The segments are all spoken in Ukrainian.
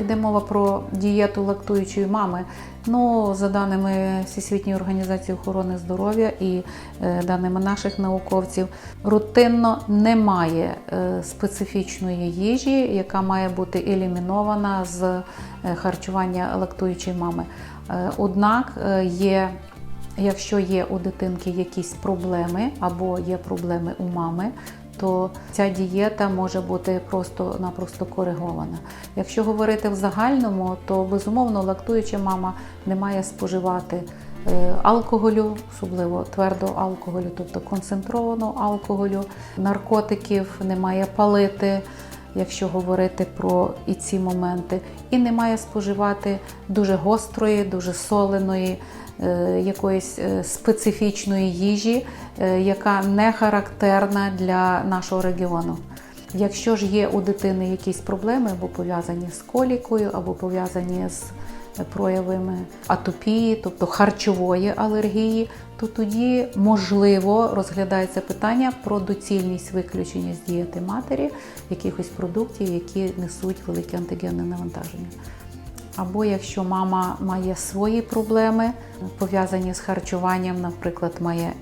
Йде мова про дієту лактуючої мами. Ну, за даними Всесвітньої організації охорони здоров'я і е, даними наших науковців, рутинно немає е, специфічної їжі, яка має бути елімінована з е, харчування лактуючої мами. Однак є Якщо є у дитинки якісь проблеми або є проблеми у мами, то ця дієта може бути просто-напросто коригована. Якщо говорити в загальному, то безумовно лактуюча мама не має споживати е, алкоголю, особливо твердого алкоголю, тобто концентрованого алкоголю, наркотиків, не має палити. Якщо говорити про і ці моменти, і не має споживати дуже гострої, дуже соленої, е, якоїсь е, специфічної їжі, е, яка не характерна для нашого регіону. Якщо ж є у дитини якісь проблеми, або пов'язані з колікою, або пов'язані з проявами атопії, тобто харчової алергії, то тоді можливо розглядається питання про доцільність виключення з дієти матері якихось продуктів, які несуть велике антигенне навантаження. Або якщо мама має свої проблеми, пов'язані з харчуванням, наприклад, має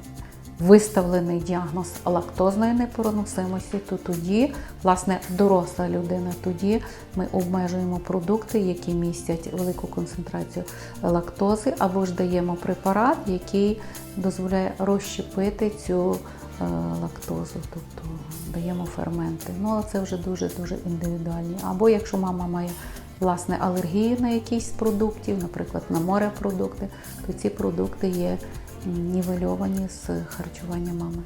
виставлений діагноз лактозної непереносимості, то тоді, власне, доросла людина, тоді ми обмежуємо продукти, які містять велику концентрацію лактози, або ж даємо препарат, який дозволяє розщепити цю е, лактозу, тобто даємо ферменти. Ну, але це вже дуже-дуже індивідуальні. Або якщо мама має власне алергії на якісь продуктів, наприклад, на морепродукти, то ці продукти є нівельовані з харчування мами.